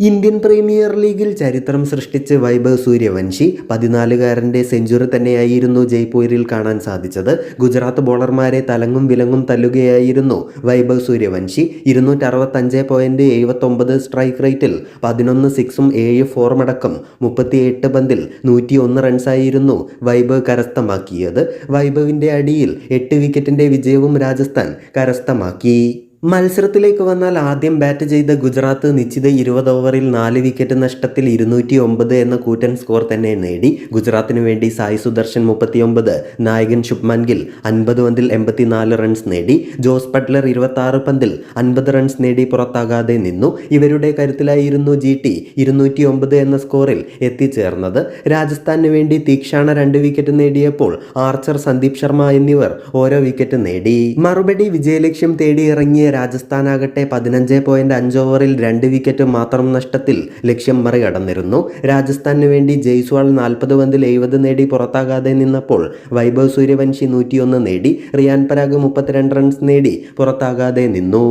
Indian premier ലീഗിൽ ചരിത്രം സൃഷ്ടിച്ച് വൈഭവ് സൂര്യവംശി. പതിനാലുകാരന്റെ സെഞ്ചുറി തന്നെയായിരുന്നു ജയ്പൂരിൽ കാണാൻ സാധിച്ചത്. ഗുജറാത്ത് ബോളർമാരെ തലങ്ങും വിലങ്ങും തല്ലുകയായിരുന്നു വൈഭവ് സൂര്യവംശി. ഇരുന്നൂറ്ററുപത്തഞ്ച് പോയിന്റ് എഴുപത്തൊമ്പത് സ്ട്രൈക്ക് റേറ്റിൽ പതിനൊന്ന് സിക്സും ഏഴ് ഫോറുമടക്കം മുപ്പത്തിയെട്ട് പന്തിൽ നൂറ്റി ഒന്ന് റൺസായിരുന്നു വൈഭവ് കരസ്ഥമാക്കിയത്. വൈഭവിന്റെ അടിയിൽ എട്ട് വിക്കറ്റിന്റെ വിജയവും രാജസ്ഥാൻ കരസ്ഥമാക്കി. മത്സരത്തിലേക്ക് വന്നാൽ ആദ്യം ബാറ്റ് ചെയ്ത ഗുജറാത്ത് നിശ്ചിത ഇരുപത് ഓവറിൽ നാല് വിക്കറ്റ് നഷ്ടത്തിൽ ഇരുന്നൂറ്റി ഒമ്പത് എന്ന കൂറ്റൻ സ്കോർ തന്നെ നേടി. ഗുജറാത്തിന് വേണ്ടി സായി സുദർശൻ മുപ്പത്തിയൊമ്പത് നായകൻ ശുഭ്മാൻ ഗിൽ അൻപത് പന്തിൽ എൺപത്തിനാല് റൺസ് നേടി. ജോസ് ബട്ട്ലർ ഇരുപത്തി പന്തിൽ അൻപത് റൺസ് നേടി പുറത്താകാതെ നിന്നു. ഇവരുടെ കരുത്തിലായിരുന്നു ജി ടി ഇരുന്നൂറ്റി ഒമ്പത് എന്ന സ്കോറിൽ എത്തിച്ചേർന്നത്. രാജസ്ഥാന് വേണ്ടി തീക്ഷാണ രണ്ട് വിക്കറ്റ് നേടിയപ്പോൾ ആർച്ചർ സന്ദീപ് ശർമ്മ എന്നിവർ ഓരോ വിക്കറ്റ് നേടി. മറുപടി വിജയലക്ഷ്യം തേടി ഇറങ്ങിയ രാജസ്ഥാനാകട്ടെ പതിനഞ്ച് പോയിന്റ് അഞ്ച് ഓവറിൽ രണ്ട് വിക്കറ്റ് മാത്രം നഷ്ടത്തിൽ ലക്ഷ്യം മറികടന്നിരുന്നു. രാജസ്ഥാനു വേണ്ടി ജയ്സ്വാൾ നാൽപ്പത് പന്തിൽ എഴുപത് നേടി പുറത്താകാതെ നിന്നപ്പോൾ വൈഭവ് സൂര്യവംശി നൂറ്റിയൊന്ന് നേടി റിയാൻ പരാഗ് മുപ്പത്തിരണ്ട് റൺസ് നേടി പുറത്താകാതെ നിന്നു.